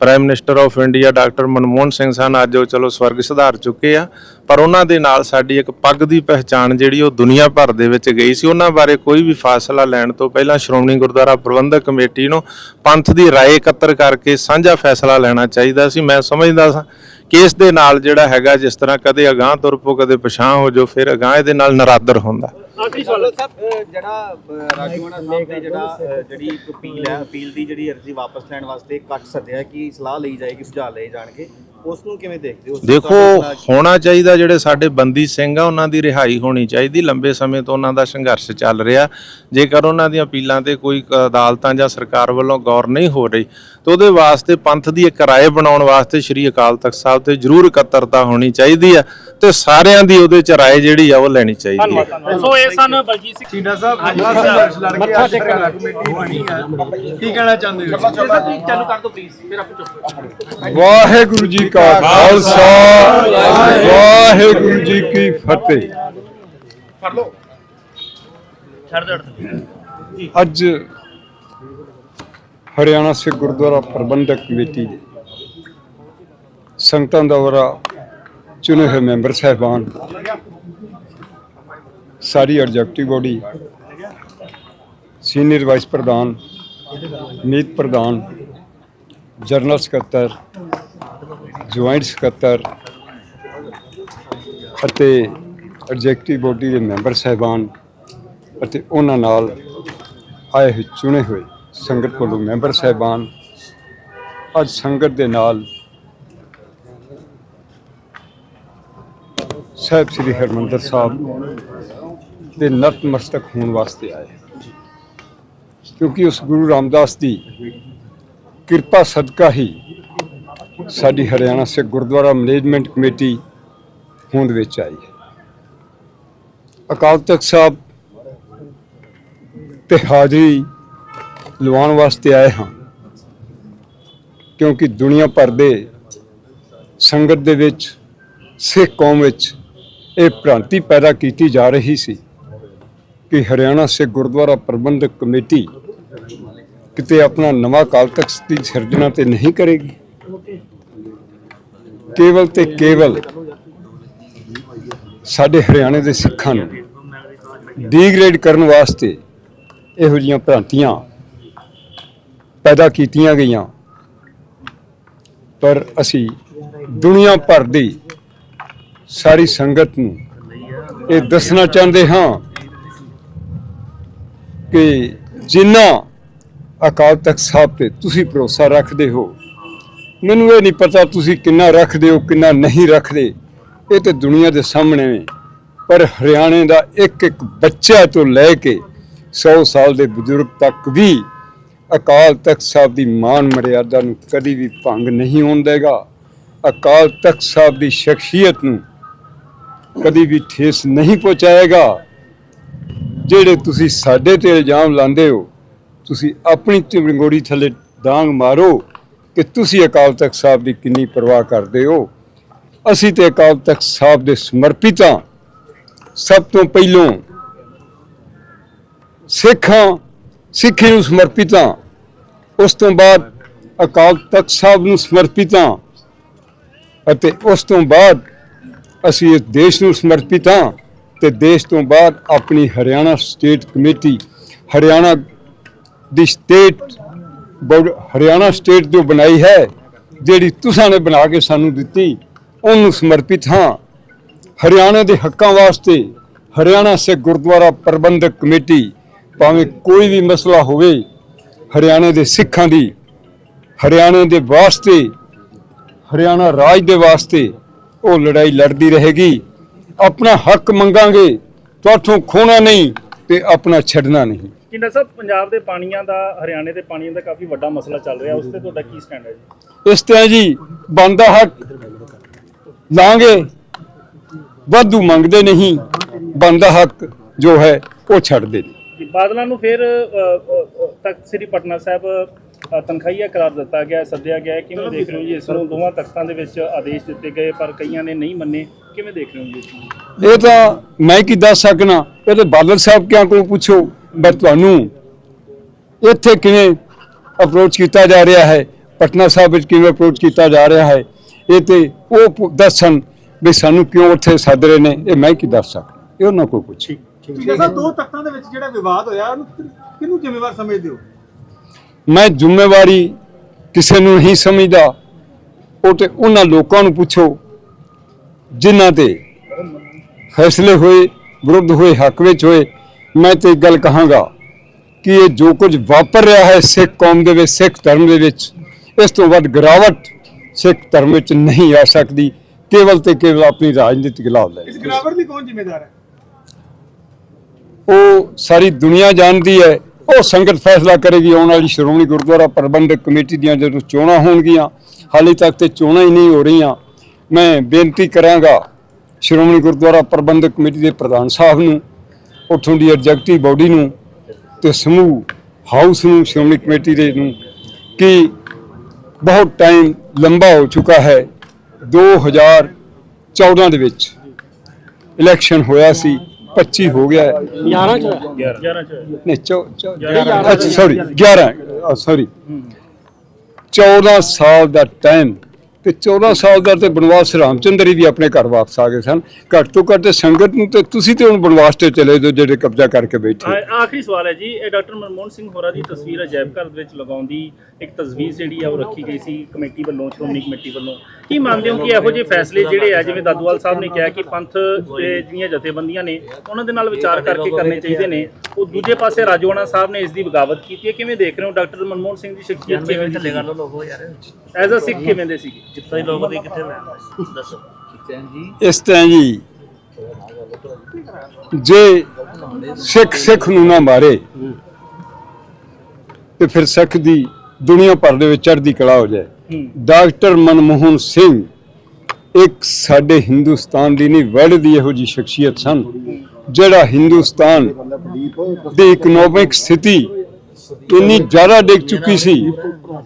Speaker 3: Prime minister of India doctor Manmohan Singh ਸਨ। ਅੱਜ ਉਹ ਚਲੋ ਸਵਰਗ ਸੁਧਾਰ ਚੁੱਕੇ ਆ, ਪਰ ਉਹਨਾਂ ਦੇ ਨਾਲ ਸਾਡੀ ਇੱਕ ਪੱਗ ਦੀ ਪਹਿਚਾਣ ਜਿਹੜੀ ਉਹ ਦੁਨੀਆ ਭਰ ਦੇ ਵਿੱਚ ਗਈ ਸੀ। ਉਹਨਾਂ ਬਾਰੇ ਕੋਈ ਵੀ ਫੈਸਲਾ ਲੈਣ ਤੋਂ ਪਹਿਲਾਂ ਸ਼੍ਰੋਮਣੀ ਗੁਰਦੁਆਰਾ ਪ੍ਰਬੰਧਕ ਕਮੇਟੀ ਨੂੰ ਪੰਥ ਦੀ ਰਾਏ ਇਕੱਤਰ ਕਰਕੇ ਸਾਂਝਾ ਫੈਸਲਾ ਲੈਣਾ ਚਾਹੀਦਾ ਸੀ। ਮੈਂ ਸਮਝਦਾ ਸਾਂ ਕਿ ਇਸ ਦੇ ਨਾਲ ਜਿਹੜਾ ਹੈਗਾ ਜਿਸ ਤਰ੍ਹਾਂ ਕਦੇ ਅਗਾਹ ਤੁਰ ਪੋ ਕਦੇ ਪਛਾਂ ਹੋ ਜੋ ਫਿਰ ਅਗਾਹ ਇਹਦੇ ਨਾਲ ਨਰਾਦਰ ਹੁੰਦਾ।
Speaker 1: ਆਖਰੀ ਸਵਾਲ।
Speaker 4: ਸਾਹਿਬ ਜਿਹੜਾ ਅਹ ਰਾਜੂਆਣਾ ਸਾਹਿਬ ਨੇ ਜਿਹੜਾ ਅਹ ਜਿਹੜੀ ਇੱਕ ਅਪੀਲ ਹੈ ਅਪੀਲ ਦੀ ਜਿਹੜੀ ਅਰਜ਼ੀ ਵਾਪਸ ਲੈਣ ਵਾਸਤੇ ਕੱਟ ਸੱਦਿਆ ਕਿ ਸਲਾਹ ਲਈ ਜਾਏਗੀ ਸੁਝਾਅ ਲਏ ਜਾਣਗੇ। ਉਸ ਨੂੰ ਕਿਵੇਂ ਦੇਖਦੇ ਹੋ? ਉਸ
Speaker 3: ਦੇਖੋ ਹੋਣਾ ਚਾਹੀਦਾ ਜਿਹੜੇ ਸਾਡੇ ਬੰਦੀ ਸਿੰਘ ਆ ਉਹਨਾਂ ਦੀ ਰਿਹਾਈ ਹੋਣੀ ਚਾਹੀਦੀ। ਲੰਬੇ ਸਮੇਂ ਤੋਂ ਉਹਨਾਂ ਦਾ ਸੰਘਰਸ਼ ਚੱਲ ਰਿਹਾ। ਜੇਕਰ ਉਹਨਾਂ ਦੀਆਂ ਅਪੀਲਾਂ ਤੇ ਕੋਈ ਅਦਾਲਤਾਂ ਜਾਂ ਸਰਕਾਰ ਵੱਲੋਂ ਗੌਰ ਨਹੀਂ ਹੋ ਰਹੀ ਤਾਂ ਉਹਦੇ ਵਾਸਤੇ ਪੰਥ ਦੀ ਇੱਕ ਰਾਏ ਬਣਾਉਣ ਵਾਸਤੇ ਸ੍ਰੀ ਅਕਾਲ ਤਖਤ ਸਾਹਿਬ ਤੇ ਜ਼ਰੂਰ ਇਕੱਤਰਤਾ ਹੋਣੀ ਚਾਹੀਦੀ ਆ ਤੇ ਸਾਰਿਆਂ ਦੀ ਉਹਦੇ ਚ ਰਾਏ ਜਿਹੜੀ ਆ ਉਹ ਲੈਣੀ ਚਾਹੀਦੀ ਹੈ
Speaker 1: ਸੋ ਇਹ ਸਨ ਬਲਜੀਤ ਸਿੰਘ
Speaker 2: ਸੀਨਾ ਸਾਹਿਬ ਸੰਘਰਸ਼ ਲੜ ਕੇ ਤੱਕ ਕਮੇਟੀ ਬਣੀ ਹੈ ਕੀ ਕਹਿਣਾ ਚਾਹੁੰਦੇ ਹੋ?
Speaker 1: ਚਾਲੂ ਕਰ ਦਿਓ ਪਲੀਜ਼ ਫਿਰ ਆਪੇ ਚੁੱਪ
Speaker 5: ਵਾਹਿਗੁਰੂ ਜੀ ਕਾ ਖਾਲਸਾ, ਵਾਹਿਗੁਰੂ ਜੀ ਕੀ ਫਤਿਹ।
Speaker 1: ਛੱਡ ਦੇ
Speaker 5: ਅੱਜ ਹਰਿਆਣਾ ਸਿੱਖ ਗੁਰਦੁਆਰਾ ਪ੍ਰਬੰਧਕ ਕਮੇਟੀ ਦੇ ਸੰਗਤਾਂ ਦਾ ਵਰਾ ਚੁਣੇ ਹੋਏ ਮੈਂਬਰ ਸਹਿਬਾਨ, ਸਾਰੀ ਐਗਜ਼ੈਕਟਿਵ ਬੋਡੀ, ਸੀਨੀਅਰ ਵਾਈਸ ਪ੍ਰਧਾਨ, ਮੀਤ ਪ੍ਰਧਾਨ, ਜਨਰਲ ਸਕੱਤਰ ਜੁਆਇੰਟ ਸਕੱਤਰ ਅਤੇ ਐਗਜ਼ੈਕਟਿਵ ਬੋਡੀ ਦੇ ਮੈਂਬਰ ਸਹਿਬਾਨ ਅਤੇ ਉਹਨਾਂ ਨਾਲ ਆਏ ਹੋਏ, ਚੁਣੇ ਹੋਏ ਸੰਗਤ ਕੋਲੋਂ ਮੈਂਬਰ ਸਹਿਬਾਨ ਅੱਜ ਸੰਗਤ ਦੇ ਨਾਲ ਸਾਹਿਬ ਸ੍ਰੀ ਹਰਮੰਦਰ ਸਾਹਿਬ ਦੇ ਨਤਮਸਤਕ ਹੋਣ ਵਾਸਤੇ ਆਏ ਕਿਉਂਕਿ ਉਸ ਗੁਰੂ ਰਾਮਦਾਸ ਦੀ ਕਿਰਪਾ ਸਦਕਾ ਹੀ ਸਾਡੀ ਹਰਿਆਣਾ ਸਿੱਖ ਗੁਰਦੁਆਰਾ ਮੈਨੇਜਮੈਂਟ ਕਮੇਟੀ ਹੋਂਦ ਵਿੱਚ ਆਈ ਅਕਾਲ ਤਖਤ ਸਾਹਿਬ ਤੇ ਹਾਜ਼ਰੀ ਲਵਾਉਣ ਵਾਸਤੇ ਆਏ ਹਾਂ, ਕਿਉਂਕਿ ਦੁਨੀਆ ਭਰ ਦੇ ਸੰਗਤ ਦੇ ਵਿੱਚ, ਸਿੱਖ ਕੌਮ ਵਿੱਚ ਇਹ ਭ੍ਰਾਂਤੀ ਪੈਦਾ ਕੀਤੀ ਜਾ ਰਹੀ ਸੀ ਕਿ ਹਰਿਆਣਾ ਸਿੱਖ ਗੁਰਦੁਆਰਾ ਪ੍ਰਬੰਧਕ ਕਮੇਟੀ ਕਿਤੇ ਆਪਣਾ ਨਵਾਂ ਅਕਾਲ ਤਖਤ ਦੀ ਸਿਰਜਣਾ ਤੇ ਨਹੀਂ ਕਰੇਗੀ। ਕੇਵਲ ਤੇ ਕੇਵਲ ਸਾਡੇ ਹਰਿਆਣੇ ਦੇ ਸਿੱਖਾਂ ਨੂੰ ਡੀਗ੍ਰੇਡ ਕਰਨ ਵਾਸਤੇ ਇਹੋ ਜਿਹੀਆਂ ਭ੍ਰਾਂਤੀਆਂ ਪੈਦਾ ਕੀਤੀਆਂ ਗਈਆਂ। ਪਰ ਅਸੀਂ ਦੁਨੀਆ ਭਰ ਦੀ ਸਾਰੀ ਸੰਗਤ ਨੂੰ ਇਹ ਦੱਸਣਾ ਚਾਹੁੰਦੇ ਹਾਂ ਕਿ ਜਿੰਨਾ ਅਕਾਲ ਤਖਤ ਸਾਹਿਬ ਤੇ ਤੁਸੀਂ ਭਰੋਸਾ ਰੱਖਦੇ ਹੋ ਮੈਨੂੰ ਇਹ ਨਹੀਂ ਪਤਾ ਤੁਸੀਂ ਕਿੰਨਾ ਰੱਖਦੇ ਹੋ, ਕਿੰਨਾ ਨਹੀਂ ਰੱਖਦੇ। ਇਹ ਤੇ ਦੁਨੀਆ ਦੇ ਸਾਹਮਣੇ ਨੇ। ਪਰ ਹਰਿਆਣੇ ਦਾ ਇੱਕ ਇੱਕ ਬੱਚਾ ਤੋਂ ਲੈ ਕੇ 100 ਸਾਲ ਦੇ ਬਜ਼ੁਰਗ ਤੱਕ ਵੀ ਅਕਾਲ ਤਖਤ ਸਾਹਿਬ ਦੀ ਮਾਨ ਮਰਿਆਦਾ ਨੂੰ ਕਦੀ ਵੀ ਭੰਗ ਨਹੀਂ ਹੋਣ ਦੇਗਾ। ਅਕਾਲ ਤਖਤ ਸਾਹਿਬ ਦੀ ਸ਼ਖਸੀਅਤ ਨੂੰ ਕਦੀ ਵੀ ਠੇਸ ਨਹੀਂ ਪਹੁੰਚਾਏਗਾ। ਜਿਹੜੇ ਤੁਸੀਂ ਸਾਡੇ ਤੇ ਇਲਜ਼ਾਮ ਲਾਉਂਦੇ ਹੋ, ਤੁਸੀਂ ਆਪਣੀ ਚਿੰਗੋੜੀ ਥੱਲੇ ਡਾਂਗ ਮਾਰੋ। ਕਿ ਤੁਸੀਂ ਅਕਾਲ ਤਖਤ ਸਾਹਿਬ ਦੀ ਕਿੰਨੀ ਪਰਵਾਹ ਕਰਦੇ ਹੋ। ਅਸੀਂ ਤੇ ਅਕਾਲ ਤਖਤ ਸਾਹਿਬ ਦੇ ਸਮਰਪਿਤ ਹਾਂ। ਸਭ ਤੋਂ ਪਹਿਲੋਂ ਸਿੱਖਾਂ, ਸਿੱਖੀ ਨੂੰ ਸਮਰਪਿਤ ਹਾਂ। ਉਸ ਤੋਂ ਬਾਅਦ ਅਕਾਲ ਤਖਤ ਸਾਹਿਬ ਨੂੰ ਸਮਰਪਿਤ ਹਾਂ। ਅਤੇ ਉਸ ਤੋਂ ਬਾਅਦ ਅਸੀਂ ਇਸ ਦੇਸ਼ ਨੂੰ ਸਮਰਪਿਤ ਹਾਂ ਤੇ ਦੇਸ਼ ਤੋਂ ਬਾਅਦ ਆਪਣੀ ਹਰਿਆਣਾ ਸਟੇਟ ਕਮੇਟੀ, ਹਰਿਆਣਾ ਦੀ ਸਟੇਟ ਹਰਿਆਣਾ ਸਟੇਟ ਜੋ ਬਣਾਈ ਹੈ, ਜਿਹੜੀ ਤੁਸਾਂ ਨੇ ਬਣਾ ਕੇ ਸਾਨੂੰ ਦਿੱਤੀ, ਉਹਨੂੰ ਸਮਰਪਿਤ ਹਾਂ। ਹਰਿਆਣਾ ਦੇ ਹੱਕਾਂ ਵਾਸਤੇ ਹਰਿਆਣਾ ਸਿੱਖ ਗੁਰਦੁਆਰਾ ਪ੍ਰਬੰਧਕ ਕਮੇਟੀ ਭਾਵੇਂ ਕੋਈ ਵੀ ਮਸਲਾ ਹੋਵੇ, ਹਰਿਆਣਾ ਦੇ ਸਿੱਖਾਂ ਦੀ, ਹਰਿਆਣਾ ਦੇ ਵਾਸਤੇ, ਹਰਿਆਣਾ ਰਾਜ ਦੇ ਵਾਸਤੇ ਉਹ ਲੜਾਈ ਲੜਦੀ ਰਹੇਗੀ। ਆਪਣਾ ਹੱਕ ਮੰਗਾਂਗੇ ਤੁਹਾਥੋਂ ਖੋਣਾ ਨਹੀਂ ਤੇ ਆਪਣਾ ਛੱਡਣਾ ਨਹੀਂ।
Speaker 1: ਕਿੰਨਾ ਸਾਹਿਬ ਪੰਜਾਬ ਦੇ ਪਾਣੀਆਂ ਦਾ ਹਰਿਆਣੇ ਦੇ ਪਾਣੀਆਂ ਦਾ ਕਾਫੀ ਵੱਡਾ ਮਸਲਾ ਚੱਲ ਰਿਹਾ ਉਸ ਤੇ ਤੁਹਾਡਾ ਕੀ ਸਟੈਂਡ ਹੈ ਜੀ?
Speaker 5: ਇਸ ਤਰ੍ਹਾਂ ਜੀ ਬੰਦਾ ਹੱਕ ਲਾਂਗੇ। ਵਾਧੂ ਮੰਗਦੇ ਨਹੀਂ ਬੰਦਾ ਹੱਕ ਜੋ ਹੈ ਉਹ ਛੱਡਦੇ ਨੇ।
Speaker 1: ਜੀ, ਬਾਦਲਾਂ ਨੂੰ ਫਿਰ ਤਖਤ ਸ੍ਰੀ ਪਟਨਾ ਸਾਹਿਬ ਤਨਖਾਹੀਆ ਕਰਾਰ ਦਿੱਤਾ ਗਿਆ ਸੱਦਿਆ ਗਿਆ। ਕਿਵੇਂ ਦੇਖ ਰਹੇ ਹੋ ਜੀ? ਇਸ ਨੂੰ ਦੋਵਾਂ ਤਖਤਾਂ ਦੇ ਵਿੱਚ ਆਦੇਸ਼ ਦਿੱਤੇ ਗਏ ਪਰ ਕਈਆਂ ਨੇ ਨਹੀਂ ਮੰਨੇ। ਕਿਵੇਂ ਦੇਖ ਰਹੇ ਹੋ ਜੀ
Speaker 5: ਇਹ ਤਾਂ ਮੈਂ ਕੀ ਦੱਸ ਸਕਣਾ ਇਹ ਤੇ ਬਾਦਲ ਸਾਹਿਬ ਕਿਆਂ ਕੋਲ ਪੁੱਛੋ। ਮੈਂ ਤੁਹਾਨੂੰ ਇੱਥੇ ਕਿਵੇਂ ਅਪਰੋਚ ਕੀਤਾ ਜਾ ਰਿਹਾ ਹੈ ਪਟਨਾ ਸਾਹਿਬ ਵਿੱਚ ਕਿਵੇਂ ਅਪਰੋਚ ਕੀਤਾ ਜਾ ਰਿਹਾ ਹੈ ਇਹ ਤੇ ਉਹ ਦੱਸਣ ਵੀ ਸਾਨੂੰ ਕਿਉਂ ਉੱਥੇ ਸੱਦ ਰਹੇ ਨੇ ਇਹ ਮੈਂ ਕੀ ਦੱਸ ਸਕਦਾ ਇਹ ਉਹਨਾਂ ਕੋਲ ਪੁੱਛੀ।
Speaker 2: ਠੀਕ ਹੈ ਸਰ ਦੋ ਤਖਤਾਂ ਦੇ ਵਿੱਚ ਜਿਹੜਾ ਵਿਵਾਦ ਹੋਇਆ ਉਹਨੂੰ ਕਿਹਨੂੰ ਜ਼ਿੰਮੇਵਾਰ ਸਮਝਦੇ ਹੋ?
Speaker 5: ਮੈਂ ਜ਼ਿੰਮੇਵਾਰੀ ਕਿਸੇ ਨੂੰ ਨਹੀਂ ਸਮਝਦਾ ਉਹ ਤੇ ਉਹਨਾਂ ਲੋਕਾਂ ਨੂੰ ਪੁੱਛੋ ਜਿਨ੍ਹਾਂ ਤੇ ਫੈਸਲੇ ਹੋਏ ਵਿਰੁੱਧ ਹੋਏ ਹੱਕ ਵਿੱਚ ਹੋਏ ਮੈਂ ਤੇ ਇੱਕ ਗੱਲ ਕਹਾਂਗਾ ਕਿ ਇਹ ਜੋ ਕੁਝ ਵਾਪਰ ਰਿਹਾ ਹੈ ਸਿੱਖ ਕੌਮ ਦੇ ਵਿੱਚ ਸਿੱਖ ਧਰਮ ਦੇ ਵਿੱਚ ਇਸ ਤੋਂ ਵੱਧ ਗਿਰਾਵਟ ਸਿੱਖ ਧਰਮ ਵਿੱਚ ਨਹੀਂ ਆ ਸਕਦੀ ਕੇਵਲ ਤੇ ਕੇਵਲ ਆਪਣੀ ਰਾਜਨੀਤਿਕ ਲਾਭ ਲੈ
Speaker 2: ਇਸ ਗਿਰਾਵਟ ਦੀ ਕੌਣ ਜ਼ਿੰਮੇਦਾਰ ਹੈ?
Speaker 5: ਉਹ ਸਾਰੀ ਦੁਨੀਆ ਜਾਣਦੀ ਹੈ ਉਹ ਸੰਗਤ ਫੈਸਲਾ ਕਰੇਗੀ ਆਉਣ ਵਾਲੀ ਸ਼੍ਰੋਮਣੀ ਗੁਰਦੁਆਰਾ ਪ੍ਰਬੰਧਕ ਕਮੇਟੀ ਦੀਆਂ ਜਦੋਂ ਚੋਣਾਂ ਹੋਣਗੀਆਂ ਹਾਲੇ ਤੱਕ ਤੇ ਚੋਣਾਂ ਹੀ ਨਹੀਂ ਹੋ ਰਹੀਆਂ। ਮੈਂ ਬੇਨਤੀ ਕਰਾਂਗਾ ਸ਼੍ਰੋਮਣੀ ਗੁਰਦੁਆਰਾ ਪ੍ਰਬੰਧਕ ਕਮੇਟੀ ਦੇ ਪ੍ਰਧਾਨ ਸਾਹਿਬ ਨੂੰ ਉੱਥੋਂ ਦੀ ਐਗਜ਼ੈਕਟਿਵ ਬਾਡੀ ਨੂੰ ਤੇ ਸਮੂਹ ਹਾਊਸ ਨੂੰ ਸ਼੍ਰੋਮਣੀ ਕਮੇਟੀ ਦੇ ਨੂੰ ਕਿ ਬਹੁਤ ਟਾਈਮ ਲੰਬਾ ਹੋ ਚੁੱਕਾ ਹੈ। 2014 ਦੇ ਵਿੱਚ ਇਲੈਕਸ਼ਨ ਹੋਇਆ ਸੀ 25 ਹੋ ਗਿਆ। ਹੈ
Speaker 1: 11 ਚ ਹੋਇਆ।
Speaker 5: ਨਹੀਂ ਚੌ ਚੌ- ਅੱਛਾ ਸੌਰੀ 11 ਸੌਰੀ 14 ਸਾਲ ਦਾ ਟਾਈਮ ਤੇ 14 ਸਾਲ ਦਾ ਤੇ ਬਨਵਾਸ ਰਾਮਚੰਦਰ ਵੀ ਆਪਣੇ ਘਰ ਵਾਪਸ ਆ ਗਏ ਸਨ। ਘੱਟ ਤੋਂ ਘੱਟ ਸੰਗਤ ਨੂੰ ਤੇ ਤੁਸੀਂ ਤੇ ਹੁਣ ਬਨਵਾਸ ਤੇ ਚਲੇ ਜਾਓ, ਜਿਹੜੇ ਕਬਜ਼ਾ ਕਰਕੇ ਬੈਠੇ
Speaker 1: ਆਖਰੀ ਸਵਾਲ ਹੈ ਜੀ, ਇਹ ਡਾਕਟਰ ਮਨਮੋਹਨ ਸਿੰਘ ਹੋਰਾਂ ਦੀ ਤਸਵੀਰ ਅਜਾਇਬ ਘਰ ਦੇ ਵਿੱਚ ਲਗਾਉਣ ਦੀ ਇੱਕ ਤਸਵੀਰ ਜਿਹੜੀ ਆ ਉਹ ਰੱਖੀ ਗਈ ਸੀ ਕਮੇਟੀ ਵੱਲੋਂ, ਸ਼੍ਰੋਮਣੀ ਕਮੇਟੀ ਵੱਲੋਂ। ਕੀ ਮੰਨਦੇ ਹੋ ਕਿ ਇਹੋ ਜਿਹੇ ਫੈਸਲੇ ਜਿਹੜੇ ਆ ਜਿਵੇਂ ਦਾਦੂਵਾਲ ਸਾਹਿਬ ਨੇ ਕਿਹਾ ਕਿ ਪੰਥ ਦੇ ਜਿਹੜੀਆਂ ਜਥੇਬੰਦੀਆਂ ਨੇ ਉਹਨਾਂ ਦੇ ਨਾਲ ਵਿਚਾਰ ਕਰਕੇ ਕਰਨੇ ਚਾਹੀਦੇ ਨੇ। ਉਹ ਦੂਜੇ ਪਾਸੇ ਰਾਜੋਆਣਾ ਸਾਹਿਬ ਨੇ ਇਸ ਦੀ ਬਗਾਵਤ ਕੀਤੀ ਹੈ। ਕਿਵੇਂ ਦੇਖ ਰਹੇ ਹੋ ਡਾਕਟਰ ਮਨਮੋਹਨ ਸਿੰਘ ਦੀ ਸ਼ਖਸੀਅਤ ਕਿਵੇਂ ਥੱਲੇ ਕਰ ਲੋ ਯਾਰ। ਐਜ਼ ਅ ਸਿੱਖ ਕਿਵੇਂ ਦੇ ਸੀਗੇ? ਕਿੱਥੇ ਲੋਕ ਦੇ ਕਿੱਥੇ ਮੈਂ? ਦੱਸੋ।
Speaker 5: ਇਸ ਤਰ੍ਹਾਂ ਜੀ ਜੇ ਸਿੱਖ ਸਿੱਖ ਨੂੰ ਨਾ ਮਾਰੇ ਤੇ ਫਿਰ ਸਿੱਖ ਦੀ ਦੁਨੀਆ ਭਰ ਦੇ ਵਿੱਚ ਚੜ੍ਹਦੀ ਕਲਾ ਹੋ ਜਾਏ। ਡਾਕਟਰ ਮਨਮੋਹਨ ਸਿੰਘ, ਇੱਕ ਸਾਡੇ ਹਿੰਦੁਸਤਾਨ ਦੀ ਨਹੀਂ, ਵਰਲਡ ਦੀ ਇਹੋ ਜੀ ਸ਼ਖਸੀਅਤ ਸਨ, ਜਿਹੜਾ ਹਿੰਦੁਸਤਾਨ ਦੀ ਇਕਨੋਮਿਕ ਸਥਿਤੀ ਇੰਨੀ ਜ਼ਿਆਦਾ ਡਿੱਗ ਚੁੱਕੀ ਸੀ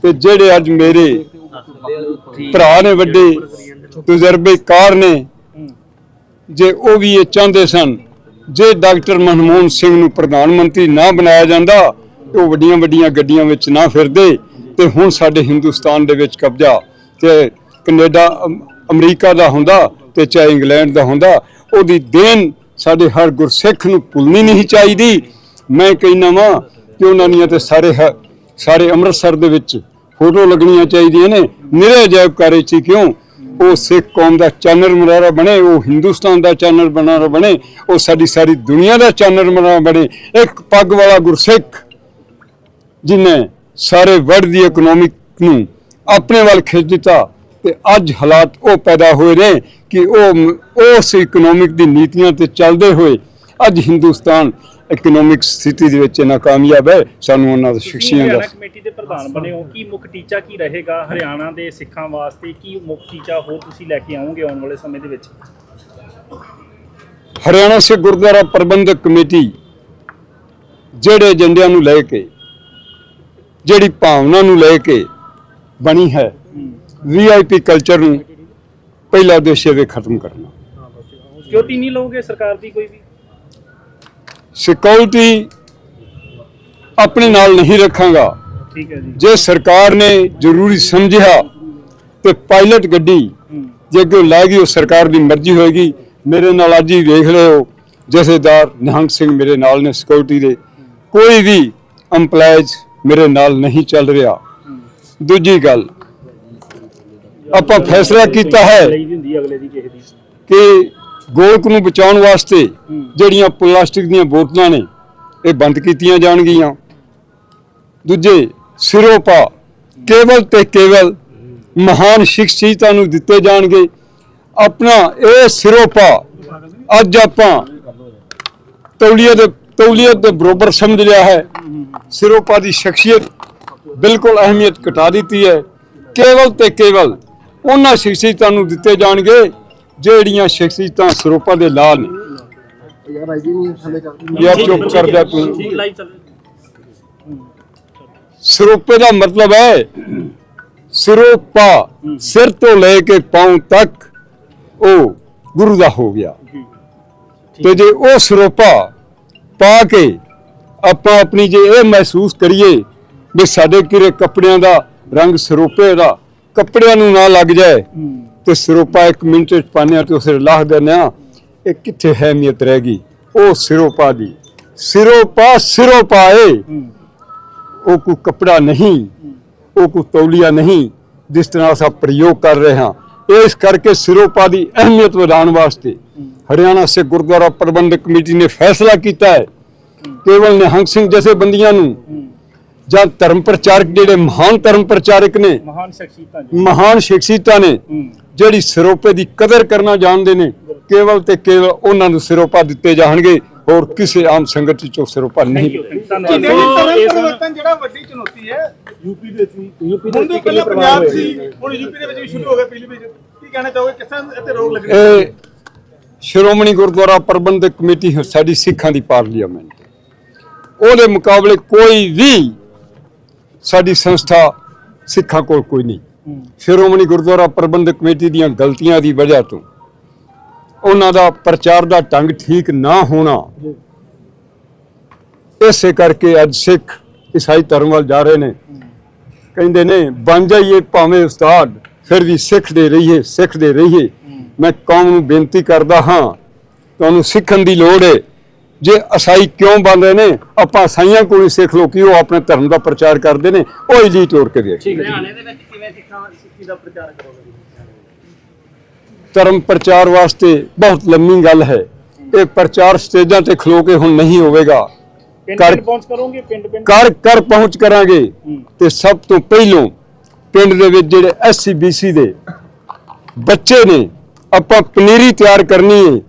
Speaker 5: ਤੇ ਜਿਹੜੇ ਅੱਜ ਮੇਰੇ ਭਰਾ ਨੇ, ਵੱਡੇ ਤਜਰਬੇਕਾਰ ਨੇ, ਜੇ ਉਹ ਵੀ ਇਹ ਚਾਹੁੰਦੇ ਸਨ, ਜੇ ਡਾਕਟਰ ਮਨਮੋਹਨ ਸਿੰਘ ਨੂੰ ਪ੍ਰਧਾਨ ਮੰਤਰੀ ਨਾ ਬਣਾਇਆ ਜਾਂਦਾ ਉਹ ਵੱਡੀਆਂ ਵੱਡੀਆਂ ਗੱਡੀਆਂ ਵਿੱਚ ਨਾ ਫਿਰਦੇ ਤੇ ਹੁਣ ਸਾਡੇ ਹਿੰਦੁਸਤਾਨ ਦੇ ਵਿੱਚ ਕਬਜ਼ਾ ਤੇ ਕੈਨੇਡਾ ਅਮਰੀਕਾ ਦਾ ਹੁੰਦਾ ਤੇ ਚਾਹੇ ਇੰਗਲੈਂਡ ਦਾ ਹੁੰਦਾ, ਉਹਦੀ ਦੇਣ ਸਾਡੇ ਹਰ ਗੁਰਸਿੱਖ ਨੂੰ ਭੁੱਲਣੀ ਨਹੀਂ ਚਾਹੀਦੀ। ਮੈਂ ਕਹਿੰਦਾ ਵਾਂ ਕਿ ਉਹਨਾਂ ਦੀਆਂ ਤੇ ਸਾਰੇ ਹ- ਸਾਰੇ ਅੰਮ੍ਰਿਤਸਰ ਦੇ ਵਿੱਚ ਫੋਟੋ ਲੱਗਣੀਆਂ ਚਾਹੀਦੀਆਂ ਨੇ। ਨਿਰੇ ਅਜਾਇਬ ਕਾਰੇ ਚ ਹੀ ਕਿਉਂ? ਉਹ ਸਿੱਖ ਕੌਮ ਦਾ ਚਾਨਣ ਮੁਨਾਰਾ ਬਣੇ, ਉਹ ਹਿੰਦੁਸਤਾਨ ਦਾ ਚਾਨਣ ਬਣਾਰਾ ਬਣੇ, ਉਹ ਸਾਡੀ ਸਾਰੀ ਦੁਨੀਆ ਦਾ ਚਾਨਣ ਮੁਨਾਰਾ ਬਣੇ। ਇੱਕ ਪੱਗ ਵਾਲਾ ਗੁਰਸਿੱਖ ਜਿਨੇ ਸਾਰੇ ਵਰਲਡ ਦੀ ਇਕਨੋਮਿਕ ਨੂੰ ਆਪਣੇ ਵੱਲ ਖਿੱਚ ਦਿੱਤਾ ਤੇ ਅੱਜ ਹਾਲਾਤ ਉਹ ਪੈਦਾ ਹੋਏ ਨੇ ਕਿ ਉਹ ਉਸ ਇਕਨੋਮਿਕ ਦੀ ਨੀਤੀਆਂ ਤੇ ਚੱਲਦੇ ਹੋਏ ਅੱਜ ਹਿੰਦੁਸਤਾਨ ਇਕਨੋਮਿਕ ਸਥਿਤੀ ਦੇ ਵਿੱਚ ਨਾਕਾਮਯਾਬ ਹੈ ਸਾਨੂੰ ਉਹਨਾਂ ਦੇ
Speaker 1: ਤੁਸੀਂ
Speaker 5: ਸ਼ਖਸੀਆਂ ਦਾ
Speaker 1: ਕਮੇਟੀ ਦੇ ਪ੍ਰਧਾਨ ਬਣੇ ਹੋ ਕੀ ਮੁੱਖ ਟੀਚਾ ਕੀ ਰਹੇਗਾ ਹਰਿਆਣਾ ਦੇ ਸਿੱਖਾਂ ਵਾਸਤੇ ਕੀ ਮੁੱਖ ਟੀਚਾ ਹੋਰ ਤੁਸੀਂ ਲੈ ਕੇ ਆਓਗੇ ਆਉਣ ਵਾਲੇ ਸਮੇਂ ਦੇ ਵਿੱਚ?
Speaker 5: ਹਰਿਆਣਾ ਸਿੱਖ ਗੁਰਦੁਆਰਾ ਪ੍ਰਬੰਧਕ ਕਮੇਟੀ ਜਿਹੜੇ ਏਜੰਡਿਆਂ ਨੂੰ ਲੈ ਕੇ ਜਿਹੜੀ ਭਾਵਨਾ ਨੂੰ ਲੈ ਕੇ ਬਣੀ ਹੈ ਵੀਆਈਪੀ ਕਲਚਰ ਨੂੰ ਪਹਿਲਾ ਉਦੇਸ਼ ਇਹ ਖਤਮ ਕਰਨਾ।
Speaker 1: ਸਿਕਿਉਰਿਟੀ ਨਹੀਂ ਲਓਗੇ ਸਰਕਾਰ ਦੀ ਕੋਈ ਵੀ?
Speaker 5: ਸਿਕਿਉਰਿਟੀ ਆਪਣੇ ਨਾਲ ਨਹੀਂ ਰੱਖਾਂਗਾ।
Speaker 1: ਠੀਕ ਹੈ ਜੀ।
Speaker 5: ਜੇ ਸਰਕਾਰ ਨੇ ਜ਼ਰੂਰੀ ਸਮਝਿਆ ਤੇ ਪਾਇਲਟ ਗੱਡੀ ਜੇ ਅੱਗੇ ਲੈ ਗਈ ਉਹ ਸਰਕਾਰ ਦੀ ਮਰਜ਼ੀ ਹੋਏਗੀ। ਮੇਰੇ ਨਾਲ ਅੱਜ ਹੀ ਵੇਖ ਹੋ ਜਥੇਦਾਰ ਨਿਹੰਗ ਸਿੰਘ ਮੇਰੇ ਨਾਲ ਨੇ ਸਿਕਿਉਰਿਟੀ ਦੇ। ਕੋਈ ਵੀ EMPLOYEES ਮੇਰੇ ਨਾਲ ਨਹੀਂ ਚੱਲ ਰਿਹਾ। ਦੂਜੀ ਗੱਲ, ਆਪਾਂ ਫੈਸਲਾ ਕੀਤਾ ਹੈ ਕਿ ਗੋਲਕ ਨੂੰ ਬਚਾਉਣ ਵਾਸਤੇ ਜਿਹੜੀਆਂ ਪਲਾਸਟਿਕ ਦੀਆਂ ਬੋਤਲਾਂ ਨੇ, ਇਹ ਬੰਦ ਕੀਤੀਆਂ ਜਾਣਗੀਆਂ। ਦੂਜੇ, ਸਿਰੋਪਾ ਕੇਵਲ ਤੇ ਕੇਵਲ ਮਹਾਨ ਸ਼ਖਸੀਅਤਾਂ ਨੂੰ ਦਿੱਤੇ ਜਾਣਗੇ। ਆਪਣਾ ਇਹ ਸਿਰੋਪਾ ਅੱਜ ਆਪਾਂ ਤੌਲੀਏ ਦੇ ਤੌਲੀਅਤ ਦੇ ਬਰੋਬਰ ਸਮਝ ਲਿਆ ਹੈ। ਸਿਰੋਪਾ ਦੀ ਸ਼ਖਸੀਅਤ ਬਿਲਕੁਲ ਅਹਿਮੀਅਤ ਘਟਾ ਦਿੱਤੀ ਹੈ। ਕੇਵਲ ਤੇ ਕੇਵਲ ਉਹਨਾਂ ਸ਼ਖਸੀਅਤਾਂ ਨੂੰ ਦਿੱਤੇ ਜਾਣਗੇ ਜਿਹੜੀਆਂ ਸ਼ਖਸੀਅਤਾਂ ਸਿਰੋਪਾ ਦੇ ਲਾਲ ਨੇ। ਯਾਰ ਚੁੱਪ ਕਰ ਜਾ ਤੂੰ
Speaker 1: ਠੀਕ ਲਾਈਵ ਚੱਲ
Speaker 5: ਸਿਰੋਪੇ ਦਾ ਮਤਲਬ ਹੈ ਸਿਰੋਪਾ ਸਿਰ ਤੋਂ ਲੈ ਕੇ ਪਾਉ ਤੱਕ ਉਹ ਗੁਰੂ ਦਾ ਹੋ ਗਿਆ। ਤੇ ਜੇ ਉਹ ਸਿਰੋਪਾ ਪਾ ਕੇ ਆਪਾਂ ਆਪਣੀ ਜੇ ਇਹ ਮਹਿਸੂਸ ਕਰੀਏ ਵੀ ਸਾਡੇ ਕਿਰੇ ਕੱਪੜਿਆਂ ਦਾ ਰੰਗ ਸਿਰੋਪੇ ਦਾ ਕੱਪੜਿਆਂ ਨੂੰ ਨਾ ਲੱਗ ਜਾਏ ਤੇ ਸਿਰੋਪਾ ਇੱਕ ਮਿੰਟ ਚ ਪਾਣਿਆ ਤੇ ਉਸੇ ਲਾਹ ਦਿੰਦੇ ਆ ਇਹ ਕਿੱਥੇ ਅਹਿਮੀਅਤ ਰਹਿ ਗਈ? ਉਹ ਸਿਰੋਪਾ ਦੀ। ਸਿਰੋਪਾ ਸਿਰੋਪਾ ਏ। ਉਹ ਕੋਈ ਕਪੜਾ ਨਹੀਂ। ਉਹ ਕੋਈ ਤੌਲੀਆ ਨਹੀਂ। ਜਿਸ ਤਰ੍ਹਾਂ ਅਸਾਂ ਪ੍ਰਯੋਗ ਕਰ ਰਹੇ ਹਾਂ। ਇਸ ਕਰਕੇ ਸਿਰੋਪਾ ਦੀ ਅਹਿਮੀਅਤ ਵਧਾਉਣ ਵਾਸਤੇ ਹਰਿਆਣਾ ਸਿੱਖ ਗੁਰਦੁਆਰਾ ਪ੍ਰਬੰਧਕ ਕਮੇਟੀ ਨੇ ਫੈਸਲਾ ਕੀਤਾ ਹੈ। ਕੇਵਲ ਨਿਹੰਗ ਸਿੰਘ ਜੈਸੇ ਬੰਦੀਆਂ ਨੂੰ ਜਾਂ ਧਰਮ ਪ੍ਰਚਾਰਕ ਜਿਹੜੇ ਮਹਾਨ ਧਰਮ ਪ੍ਰਚਾਰਕ ਨੇ
Speaker 1: ਮਹਾਨ ਸ਼ਖਸੀਅਤਾਂ ਜੀ
Speaker 5: ਮਹਾਨ ਸ਼ਖਸੀਅਤਾਂ ਨੇ ਜਿਹੜੀ ਸਿਰੋਪੇ ਦੀ ਕਦਰ ਕਰਨਾ ਜਾਣਦੇ ਨੇ ਕੇਵਲ ਤੇ ਕੇਵਲ ਉਹਨਾਂ ਨੂੰ ਸਿਰੋਪਾ ਦਿੱਤੇ ਜਾਣਗੇ। ਹੋਰ ਕਿਸੇ ਆਮ ਸੰਗਤ ਵਿੱਚੋਂ ਸਿਰੋਪਾ ਨਹੀਂ
Speaker 1: ਸੋ
Speaker 6: ਪਰਿਵਰਤਨ ਜਿਹੜਾ ਵੱਡੀ ਚੁਣੌਤੀ ਹੈ?
Speaker 2: ਯੂਪੀ ਦੇ ਵਿੱਚ ਵੀ ਯੂਪੀ
Speaker 6: ਹੁਣ ਤੋਂ ਪਹਿਲਾਂ ਪੰਜਾਬ ਸੀ ਹੁਣ ਯੂਪੀ ਦੇ ਵਿੱਚ ਵੀ ਸ਼ੁਰੂ ਹੋ ਗਿਆ ਪਿਛਲੀ ਵਿੱਚ ਕੀ ਕਹਿਣਾ ਚਾਹੋਗੇ? ਕਿਸ ਇੱਥੇ ਰੋਕ ਲੱਗਣੀ
Speaker 5: ਇਹ ਸ਼੍ਰੋਮਣੀ ਗੁਰਦੁਆਰਾ ਪ੍ਰਬੰਧਕ ਕਮੇਟੀ ਸਾਡੀ ਸਿੱਖਾਂ ਦੀ ਪਾਰਲੀਮੈਂਟ। ਉਹਦੇ ਮੁਕਾਬਲੇ ਕੋਈ ਵੀ ਸਾਡੀ ਸੰਸਥਾ ਸਿੱਖਾਂ ਕੋਲ ਕੋਈ ਨਹੀਂ। ਸ਼੍ਰੋਮਣੀ ਗੁਰਦੁਆਰਾ ਪ੍ਰਬੰਧਕ ਕਮੇਟੀ ਦੀਆਂ ਗਲਤੀਆਂ ਦੀ ਵਜ੍ਹਾ ਤੋਂ ਉਹਨਾਂ ਦਾ ਪ੍ਰਚਾਰ ਦਾ ਢੰਗ ਠੀਕ ਨਾ ਹੋਣਾ। ਇਸੇ ਕਰਕੇ ਅੱਜ ਸਿੱਖ ਈਸਾਈ ਧਰਮ ਵੱਲ ਜਾ ਰਹੇ ਨੇ। ਕਹਿੰਦੇ ਨੇ ਬਣ ਜਾਈਏ ਭਾਵੇਂ ਉਸਤਾਦ ਫਿਰ ਵੀ ਸਿੱਖਦੇ ਰਹੀਏ ਸਿੱਖਦੇ ਰਹੀਏ। ਮੈਂ ਕੌਮ ਨੂੰ ਬੇਨਤੀ ਕਰਦਾ ਹਾਂ ਤੁਹਾਨੂੰ ਸਿੱਖਣ ਦੀ ਲੋੜ ਹੈ ਜੇ ਅਸਾਈ ਕਿਉਂ ਬਣ ਰਹੇ ਨੇ ਆਪਾਂ ਅਸਾਈਆਂ ਕੋਲ ਹੀ ਸਿੱਖ ਲੋ ਕਿ ਉਹ ਆਪਣੇ ਧਰਮ ਦਾ ਪ੍ਰਚਾਰ ਕਰਦੇ ਨੇ ਉਹ ਹੀ ਤੋੜ ਕੇ ਦੇਖ
Speaker 1: ਹਰਿਆਣੇ ਦੇ ਵਿੱਚ ਕਿਵੇਂ ਸਿੱਖਾਂ ਸਿੱਖੀ ਦਾ ਪ੍ਰਚਾਰ ਕਰੋਗੇ
Speaker 5: ਧਰਮ ਪ੍ਰਚਾਰ ਵਾਸਤੇ ਬਹੁਤ ਲੰਮੀ ਗੱਲ ਹੈ। ਇਹ ਪ੍ਰਚਾਰ ਸਟੇਜਾਂ ਤੇ ਖਲੋ ਕੇ ਹੁਣ ਨਹੀਂ ਹੋਵੇਗਾ। ਕਰ-
Speaker 1: ਪਿੰਡ ਪਹੁੰਚ ਕਰੋਗੇ? ਪਿੰਡ ਪਿੰਡ
Speaker 5: ਕਰ ਕਰ ਪਹੁੰਚ ਕਰਾਂਗੇ। ਤੇ ਸਭ ਤੋਂ ਪਹਿਲੋਂ ਪਿੰਡ ਦੇ ਵਿੱਚ ਜਿਹੜੇ ਐਸਸੀ ਬੀਸੀ ਦੇ ਬੱਚੇ ਨੇ ਆਪਾਂ ਪਨੀਰੀ ਤਿਆਰ ਕਰਨੀ ਹੈ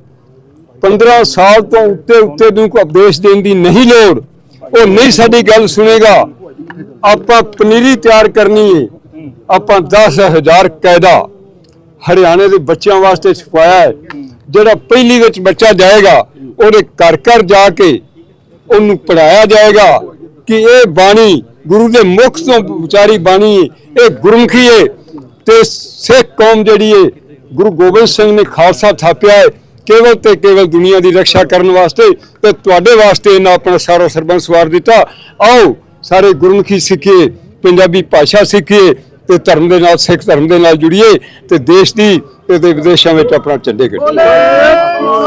Speaker 5: 15 ਸਾਲ ਤੋਂ ਉੱਤੇ ਉੱਤੇ ਨੂੰ ਕੋਈ ਉਪਦੇਸ਼ ਦੇਣ ਦੀ ਨਹੀਂ ਲੋੜ। ਉਹ ਨਹੀਂ ਸਾਡੀ ਗੱਲ ਸੁਨੇਗਾ ਆਪਾਂ ਪਨੀਰੀ ਤਿਆਰ ਕਰਨੀ ਹੈ ਆਪਾਂ 10000 ਕਾਇਦਾ ਹਰਿਆਣੇ ਦੇ ਬੱਚਿਆਂ ਵਾਸਤੇ ਛਪਾਇਆ ਹੈ, ਜਿਹੜਾ ਪਹਿਲੀ ਵਿੱਚ ਬੱਚਾ ਜਾਏਗਾ, ਉਹਦੇ ਘਰ ਘਰ ਜਾ ਕੇ ਉਹਨੂੰ ਪੜਾਇਆ ਜਾਏਗਾ ਕਿ ਇਹ ਬਾਣੀ ਗੁਰੂ ਦੇ ਮੁਖ ਤੋਂ ਵਿਚਾਰੀ ਬਾਣੀ ਇਹ ਗੁਰਮੁਖੀ ਹੈ ਤੇ ਸਿੱਖ ਕੌਮ ਜਿਹੜੀ ਹੈ, ਗੁਰੂ ਗੋਬਿੰਦ ਸਿੰਘ ਨੇ ਖਾਲਸਾ ਥਾਪਿਆ ਹੈ, ਕੇਵਲ ਤੇ ਕੇਵਲ ਦੁਨੀਆ ਦੀ ਰੱਖਿਆ ਕਰਨ ਵਾਸਤੇ ਤੇ ਤੁਹਾਡੇ ਵਾਸਤੇ ਇਹਨਾਂ ਆਪਣਾ ਸਾਰਾ ਸਰਬੰਸ ਵਾਰ ਦਿੱਤਾ। ਆਓ ਸਾਰੇ ਗੁਰਮੁਖੀ ਸਿੱਖੀਏ, ਪੰਜਾਬੀ ਭਾਸ਼ਾ ਸਿੱਖੀਏ ਤੇ ਧਰਮ ਦੇ ਨਾਲ, ਸਿੱਖ ਧਰਮ ਦੇ ਨਾਲ ਜੁੜੀਏ ਤੇ ਦੇਸ਼ ਦੀ ਤੇ ਵਿਦੇਸ਼ਾਂ ਵਿੱਚ ਆਪਣਾ ਝੰਡੇ ਗੱਡੀਏ